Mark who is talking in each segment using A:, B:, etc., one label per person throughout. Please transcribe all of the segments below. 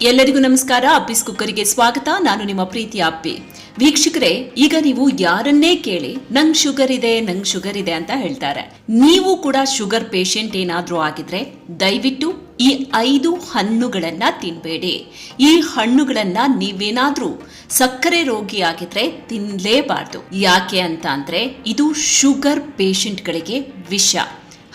A: ಎಲ್ಲರಿಗೂ ನಮಸ್ಕಾರ. ಅಪ್ಪಿಸ್ ಕುಕ್ಕರಿಗೆ ಸ್ವಾಗತ. ನಾನು ನಿಮ್ಮ ಪ್ರೀತಿಯ ಅಪ್ಪಿ. ವೀಕ್ಷಕರೇ, ಈಗ ನೀವು ಯಾರನ್ನೇ ಕೇಳಿ, ನಂಗ್ ಶುಗರ್ ಇದೆ, ನಂಗ್ ಶುಗರ್ ಇದೆ ಅಂತ ಹೇಳ್ತಾರೆ. ನೀವು ಕೂಡ ಶುಗರ್ ಪೇಷಂಟ್ ಏನಾದರೂ ಆಗಿದ್ರೆ, ದಯವಿಟ್ಟು ಈ ಐದು ಹಣ್ಣುಗಳನ್ನ ತಿನ್ಬೇಡಿ. ಈ ಹಣ್ಣುಗಳನ್ನ ನೀವೇನಾದ್ರೂ ಸಕ್ಕರೆ ರೋಗಿ ಆಗಿದ್ರೆ ತಿನ್ಲೇಬಾರ್ದು. ಯಾಕೆ ಅಂತ ಅಂದ್ರೆ, ಇದು ಶುಗರ್ ಪೇಷಂಟ್ಗಳಿಗೆ ವಿಷ.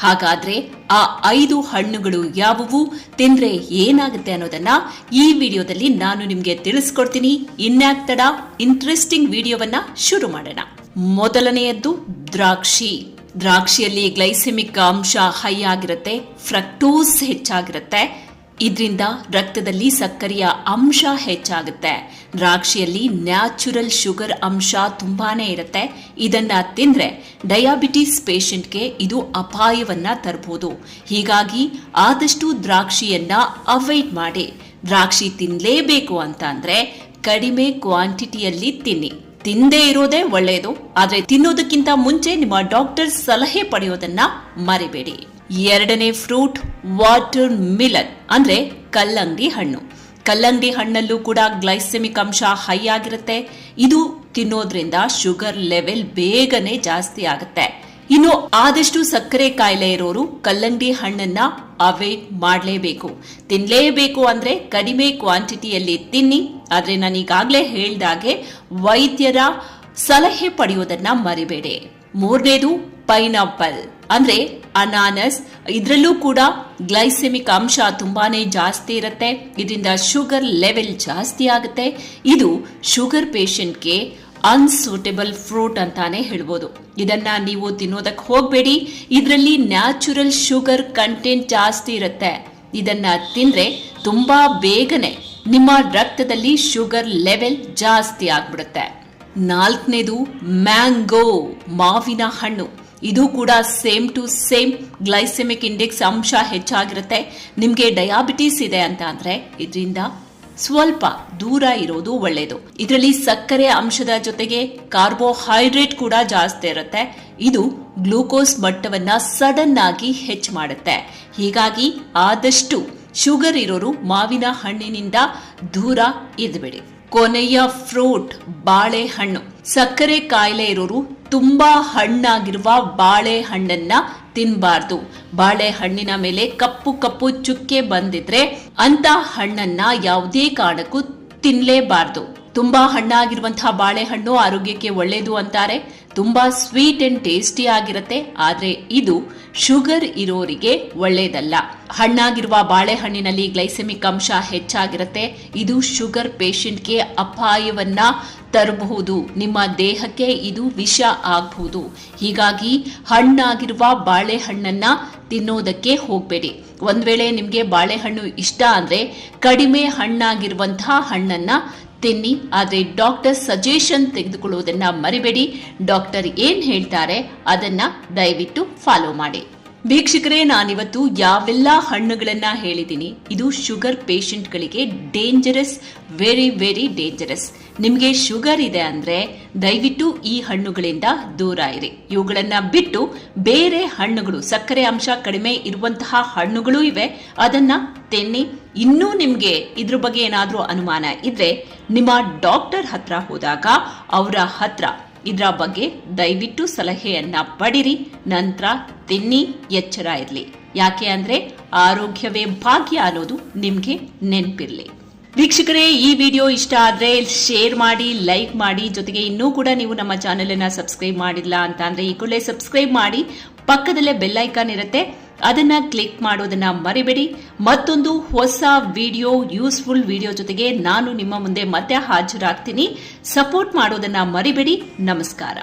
A: ಹಾಗಾದ್ರೆ ಆ ಐದು ಹಣ್ಣುಗಳು ಯಾವುವು, ತಿಂದ್ರೆ ಏನಾಗುತ್ತೆ ಅನ್ನೋದನ್ನ ಈ ವಿಡಿಯೋದಲ್ಲಿ ನಾನು ನಿಮ್ಗೆ ತಿಳಿಸ್ಕೊಡ್ತೀನಿ. ಇನ್ಯಾಕ್ ತಡ ಇಂಟ್ರೆಸ್ಟಿಂಗ್ ವಿಡಿಯೋವನ್ನ ಶುರು ಮಾಡೋಣ. ಮೊದಲನೆಯದ್ದು ದ್ರಾಕ್ಷಿ. ದ್ರಾಕ್ಷಿಯಲ್ಲಿ ಗ್ಲೈಸೆಮಿಕ್ ಅಂಶ ಹೈ ಆಗಿರುತ್ತೆ ಫ್ರಕ್ಟೋಸ್ ಹೆಚ್ಚಾಗಿರುತ್ತೆ. ಇದರಿಂದ ರಕ್ತದಲ್ಲಿ ಸಕ್ಕರೆಯ ಅಂಶ ಹೆಚ್ಚಾಗುತ್ತೆ. ದ್ರಾಕ್ಷಿಯಲ್ಲಿ ನ್ಯಾಚುರಲ್ ಶುಗರ್ ಅಂಶ ತುಂಬಾನೇ ಇರುತ್ತೆ. ಇದನ್ನ ತಿಂದ್ರೆ ಡಯಾಬಿಟಿಸ್ ಪೇಷಂಟ್ಗೆ ಇದು ಅಪಾಯವನ್ನ ತರಬಹುದು ಹೀಗಾಗಿ ಆದಷ್ಟು ದ್ರಾಕ್ಷಿಯನ್ನ ಅವಾಯ್ಡ್ ಮಾಡಿ. ದ್ರಾಕ್ಷಿ ತಿನ್ನಲೇಬೇಕು ಅಂತ ಅಂದ್ರೆ ಕಡಿಮೆ ಕ್ವಾಂಟಿಟಿಯಲ್ಲಿ ತಿನ್ನಿ. ತಿಂದೇ ಇರೋದೇ ಒಳ್ಳೆಯದು ಆದರೆ ತಿನ್ನೋದಕ್ಕಿಂತ ಮುಂಚೆ ನಿಮ್ಮ ಡಾಕ್ಟರ್ ಸಲಹೆ ಪಡೆಯೋದನ್ನ ಮರಿಬೇಡಿ. ಎರಡನೇ ಫ್ರೂಟ್ ವಾಟರ್ ಮಿಲನ್, ಅಂದ್ರೆ ಕಲ್ಲಂಗಡಿ ಹಣ್ಣು. ಕಲ್ಲಂಗಡಿ ಹಣ್ಣಲ್ಲೂ ಕೂಡ ಗ್ಲೈಸೆಮಿಕ್ ಅಂಶ ಹೈ ಆಗಿರುತ್ತೆ. ಇದು ತಿನ್ನೋದ್ರಿಂದ ಶುಗರ್ ಲೆವೆಲ್ ಬೇಗನೆ ಜಾಸ್ತಿ ಆಗುತ್ತೆ. ಇನ್ನು ಆದಷ್ಟು ಸಕ್ಕರೆ ಕಾಯಿಲೆ ಇರೋರು ಕಲ್ಲಂಗಡಿ ಹಣ್ಣನ್ನ ಅವಾಯ್ಡ್ ಮಾಡಲೇಬೇಕು. ತಿನ್ನಲೇಬೇಕು ಅಂದ್ರೆ ಕಡಿಮೆ ಕ್ವಾಂಟಿಟಿಯಲ್ಲಿ ತಿನ್ನಿ. ಆದ್ರೆ ನಾನೀಗಾಗಲೇ ಹೇಳಿದಾಗೆ ವೈದ್ಯರ ಸಲಹೆ ಪಡೆಯೋದನ್ನ ಮರಿಬೇಡಿ. ಮೂರನೇದು ಪೈನಾಪಲ್ ಅಂದ್ರೆ ಅನಾನಸ್. ಇದರಲ್ಲೂ ಕೂಡ ಗ್ಲೈಸೆಮಿಕ್ ಅಂಶ ತುಂಬಾನೇ ಜಾಸ್ತಿ ಇರುತ್ತೆ. ಇದರಿಂದ ಶುಗರ್ ಲೆವೆಲ್ ಜಾಸ್ತಿ ಆಗುತ್ತೆ. ಇದು ಶುಗರ್ ಪೇಷಂಟ್ಗೆ ಅನ್ಸೂಟೆಬಲ್ ಫ್ರೂಟ್ ಅಂತಾನೆ ಹೇಳ್ಬೋದು. ಇದನ್ನ ನೀವು ತಿನ್ನೋದಕ್ಕೆ ಹೋಗಬೇಡಿ. ಇದರಲ್ಲಿ ನ್ಯಾಚುರಲ್ ಶುಗರ್ ಕಂಟೆಂಟ್ ಜಾಸ್ತಿ ಇರುತ್ತೆ. ಇದನ್ನ ತಿಂದ್ರೆ ತುಂಬಾ ಬೇಗನೆ ನಿಮ್ಮ ರಕ್ತದಲ್ಲಿ ಶುಗರ್ ಲೆವೆಲ್ ಜಾಸ್ತಿ ಆಗ್ಬಿಡುತ್ತೆ. ನಾಲ್ಕನೇದು ಮ್ಯಾಂಗೋ, ಮಾವಿನ ಹಣ್ಣು. ಇದು ಕೂಡ same to same glycemic index ಅಂಶ ಹೆಚ್ಚಾಗಿರುತ್ತೆ. ನಿಮಗೆ ಡಯಾಬಿಟಿಸ್ ಇದೆ ಅಂತ ಅಂದ್ರೆ ಇದರಿಂದ ಸ್ವಲ್ಪ ದೂರ ಇರೋದು ಒಳ್ಳೆಯದು ಇದರಲ್ಲಿ ಸಕ್ಕರೆ ಅಂಶದ ಜೊತೆಗೆ ಕಾರ್ಬೋಹೈಡ್ರೇಟ್ ಕೂಡ ಜಾಸ್ತಿ ಇರುತ್ತೆ. ಇದು ಗ್ಲೂಕೋಸ್ ಮಟ್ಟವನ್ನ ಸಡನ್ ಆಗಿ ಹೆಚ್ಚು ಮಾಡುತ್ತೆ. ಹೀಗಾಗಿ ಆದಷ್ಟು ಶುಗರ್ ಇರೋರು ಮಾವಿನ ಹಣ್ಣಿನಿಂದ ದೂರ ಇದ್ಬಿಡಿ ಕೊನೆಯ ಫ್ರೂಟ್ ಬಾಳೆಹಣ್ಣು. ಸಕ್ಕರೆ ಕಾಯಿಲೆ ಇರೋರು ತುಂಬಾ ಹಣ್ಣಾಗಿರುವ ಬಾಳೆಹಣ್ಣನ್ನ ತಿನ್ನಬಾರ್ದು ಬಾಳೆಹಣ್ಣಿನ ಮೇಲೆ ಕಪ್ಪು ಕಪ್ಪು ಚುಕ್ಕೆ ಬಂದಿದ್ರೆ ಅಂತ ಹಣ್ಣನ್ನ ಯಾವುದೇ ಕಾರಣಕ್ಕೂ ತಿನ್ಲೇಬಾರ್ದು. ತುಂಬಾ ಹಣ್ಣಾಗಿರುವಂತಹ ಬಾಳೆಹಣ್ಣು ಆರೋಗ್ಯಕ್ಕೆ ಒಳ್ಳೆಯದು ಅಂತಾರೆ. ತುಂಬಾ ಸ್ವೀಟ್ ಅಂಡ್ ಟೇಸ್ಟಿ ಆಗಿರುತ್ತೆ. ಆದರೆ ಇದು ಶುಗರ್ ಇರೋರಿಗೆ ಒಳ್ಳೆಯದಲ್ಲ ಹಣ್ಣಾಗಿರುವ ಬಾಳೆಹಣ್ಣಿನಲ್ಲಿ ಗ್ಲೈಸೆಮಿಕ್ ಅಂಶ ಹೆಚ್ಚಾಗಿರುತ್ತೆ. ಇದು ಶುಗರ್ ಪೇಷಂಟ್ಗೆ ಅಪಾಯವನ್ನ ತರಬಹುದು. ನಿಮ್ಮ ದೇಹಕ್ಕೆ ಇದು ವಿಷ ಆಗಬಹುದು. ಹೀಗಾಗಿ ಹಣ್ಣಾಗಿರುವ ಬಾಳೆಹಣ್ಣನ್ನ ತಿನ್ನೋದಕ್ಕೆ ಹೋಗಬೇಡಿ. ಒಂದ್ ವೇಳೆ ನಿಮಗೆ ಬಾಳೆಹಣ್ಣು ಇಷ್ಟ ಅಂದ್ರೆ ಕಡಿಮೆ ಹಣ್ಣಾಗಿರುವಂತಹ ಹಣ್ಣನ್ನ ತಿನ್ನಿ, ಆದರೆ ಡಾಕ್ಟರ್ ಸಜೆಷನ್ ತೆಗೆದುಕೊಳ್ಳುವುದನ್ನು ಮರಿಬೇಡಿ. ಡಾಕ್ಟರ್ ಏನ್ ಹೇಳ್ತಾರೆ ಅದನ್ನ ದಯವಿಟ್ಟು ಫಾಲೋ ಮಾಡಿ. ವೀಕ್ಷಕರೇ, ನಾನಿವತ್ತು ಯಾವೆಲ್ಲ ಹಣ್ಣುಗಳನ್ನ ಹೇಳಿದ್ದೀನಿ, ಇದು ಶುಗರ್ ಪೇಷಂಟ್ಗಳಿಗೆ ಡೇಂಜರಸ್ ವೆರಿ ವೆರಿ ಡೇಂಜರಸ್ ನಿಮಗೆ ಶುಗರ್ ಇದೆ ಅಂದ್ರೆ ದಯವಿಟ್ಟು ಈ ಹಣ್ಣುಗಳಿಂದ ದೂರ ಇರಿ. ಇವುಗಳನ್ನು ಬಿಟ್ಟು ಬೇರೆ ಹಣ್ಣುಗಳು, ಸಕ್ಕರೆ ಅಂಶ ಕಡಿಮೆ ಇರುವಂತಹ ಹಣ್ಣುಗಳು ಇವೆ. ಅದನ್ನ ತಿನ್ನಿ. ಇನ್ನೂ ನಿಮಗೆ ಇದ್ರ ಬಗ್ಗೆ ಏನಾದರೂ ಅನುಮಾನ ಇದ್ರೆ ನಿಮ್ಮ ಡಾಕ್ಟರ್ ಹತ್ರ ಹೋದಾಗ ಅವರ ಹತ್ರ ಇದರ ಬಗ್ಗೆ ದಯವಿಟ್ಟು ಸಲಹೆಯನ್ನ ಪಡಿರಿ, ನಂತರ ತಿನ್ನಿ, ಎಚ್ಚರ ಇರಲಿ. ಯಾಕೆ ಅಂದ್ರೆ ಆರೋಗ್ಯವೇ ಭಾಗ್ಯ ಅನ್ನೋದು ನಿಮ್ಗೆ ನೆನ್ಪಿರ್ಲಿ. ವೀಕ್ಷಕರೇ, ಈ ವಿಡಿಯೋ ಇಷ್ಟ ಆದ್ರೆ ಶೇರ್ ಮಾಡಿ, ಲೈಕ್ ಮಾಡಿ, ಜೊತೆಗೆ ಇನ್ನೂ ಕೂಡ ನೀವು ನಮ್ಮ ಚಾನೆಲ್ ಅನ್ನ ಸಬ್ಸ್ಕ್ರೈಬ್ ಮಾಡಿಲ್ಲ ಅಂತ ಅಂದ್ರೆ ಈ ಕೂಡಲೇ ಸಬ್ಸ್ಕ್ರೈಬ್ ಮಾಡಿ, ಪಕ್ಕದಲ್ಲೇ ಬೆಲ್ ಐಕಾನ್ ಇರುತ್ತೆ. ಅದನ್ನ ಕ್ಲಿಕ್ ಮಾಡೋದನ್ನ ಮರಿಬೇಡಿ. ಮತ್ತೊಂದು ಹೊಸ ವಿಡಿಯೋ ಯೂಸ್ಫುಲ್ ವಿಡಿಯೋ ಜೊತೆಗೆ ನಾನು ನಿಮ್ಮ ಮುಂದೆ ಮತ್ತೆ ಹಾಜರಾಗ್ತೀನಿ. ಸಪೋರ್ಟ್ ಮಾಡೋದನ್ನ ಮರಿಬೇಡಿ. ನಮಸ್ಕಾರ.